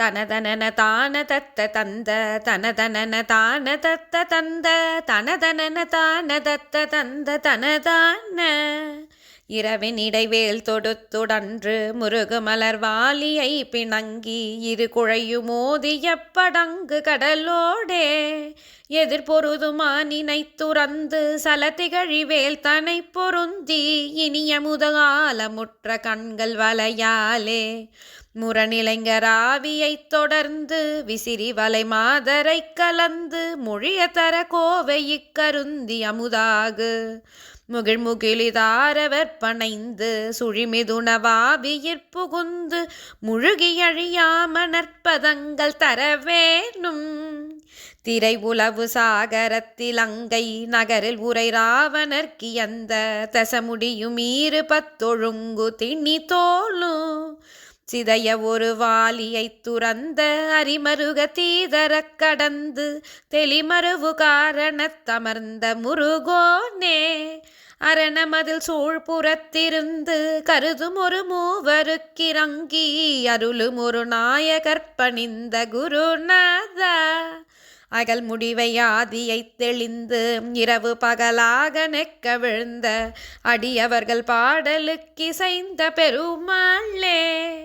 தனதனன தான தத்த தந்த தனதனன தான தத்த தந்த தனதனன தான தத்த தந்த தனதான. இரவின் இடைவேல் தொடுத்துடன்று முருகுமலர் வாலியை பிணங்கி இரு குழையும் குழையுமோதிய படங்கு கடலோடே. எதிர்பொருதுமா நினைத்துறந்து சலத்திகழிவேல் தனை பொருந்தி இனிய முதுகாலமுற்ற கண்கள் வலையாலே. முரநிலைஞராவியைத் தொடர்ந்து விசிறி வலை மாதரை கலந்து மொழிய தர கோவை கருந்தி அமுதாகு. முகிழ் முகிழிதாரவர் பனைந்து சுழிமிதுணவாவியிற் புகுந்து முழுகியழியாமணற்பதங்கள் தரவேனும் திரை உலவு சாகரத்தில் அங்கை நகரில் உரை ராவணர்க்கியந்த தசமுடியும் ஈறு பத்தொழுங்கு திண்ணி தோலும் சிதைய ஒரு வாலியைத் துறந்த அரிமருக தீதரக் கடந்து தெளிமருவு காரணத்தமர்ந்த முருகோனே. அரணமதில் சூழ்புறத்திருந்து கருதும் ஒரு மூவருக்கிறங்கி அருளும் ஒரு நாயகர் பணிந்த குருநாதா. அகல் முடிவை ஆதியைத் தெளிந்து இரவு பகலாக நெக்க விழுந்த அடியவர்கள் பாடலுக்கிசைந்த பெருமாளே.